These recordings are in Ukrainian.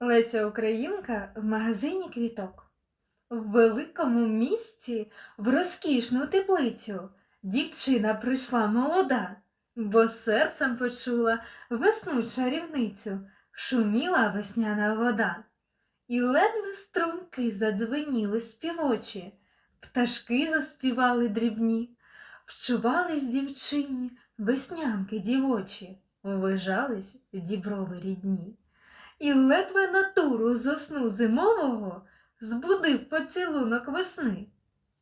Леся Українка в магазині квіток. В великому місті в розкішну теплицю дівчина прийшла молода, бо серцем почула весну чарівницю, шуміла весняна вода. І ледве струмки задзвеніли співочі, пташки заспівали дрібні, вчувались дівчині веснянки дівочі, вижались діброви рідні. І ледве натуру з сну зимового збудив поцілунок весни.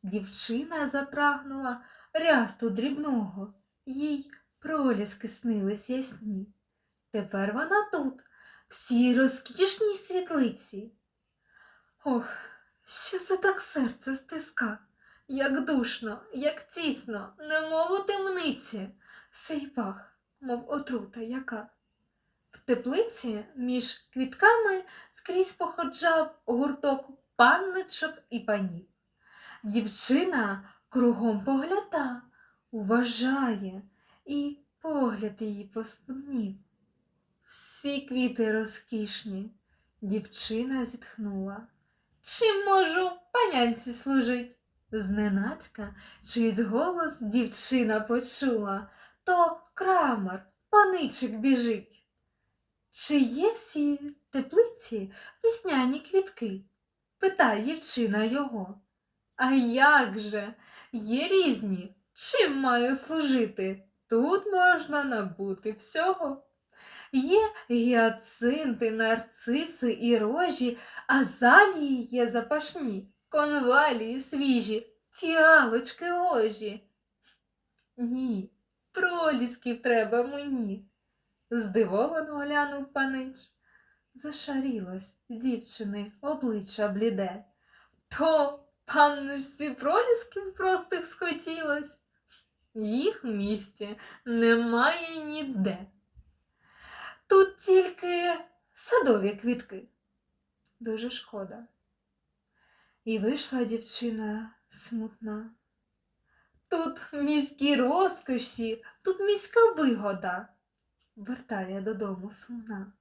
Дівчина запрагнула рясту дрібного, їй проліски снились ясні. Тепер вона тут, в сій розкішній світлиці. Ох, що це так серце стиска, як душно, як тісно, немов у темниці, сей пах, мов отрута яка. В теплиці між квітками скрізь походжав гурток панночок і панів. Дівчина кругом погляда, уважає, і погляд її поспуднів. Всі квіти розкішні, дівчина зітхнула. Чим можу панянці служить? Зненацька чийсь голос дівчина почула, то крамар, паничик біжить. Чи є всі теплиці весняні квітки? питає дівчина його. А як же? Є різні. Чим маю служити? Тут можна набути всього. Є гіацинти, нарциси і рожі, азалії є запашні, конвалії свіжі, фіалочки ожі. Ні, пролісків треба мені. Здивовано глянув панич. Зашарілось дівчини обличчя бліде. То панночці пролісків простих схотілось. Їх в місті немає ніде. Тут тільки садові квітки. Дуже шкода. І вийшла дівчина смутна. Тут міські розкоші, тут міська вигода вертає додому сумна.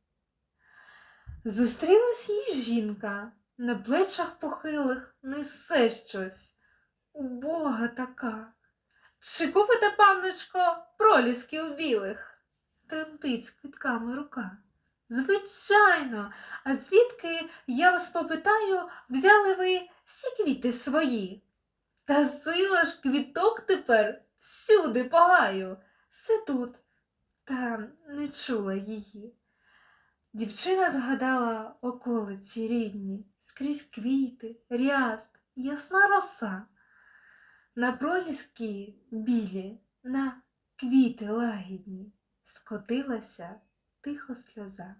Зустрілась їй жінка, на плечах похилих несе щось. Убога така. Чи купите, панночко, пролісків білих? Тремтить з квітками рука. Звичайно, а звідки, я вас попитаю, взяли ви всі квіти свої? Та сила ж квіток тепер всюди погаю. Все тут, та не чула її. Дівчина згадала околиці рідні, скрізь квіти, ряст, ясна роса. На проліски білі, на квіти лагідні скотилася тихо сльоза.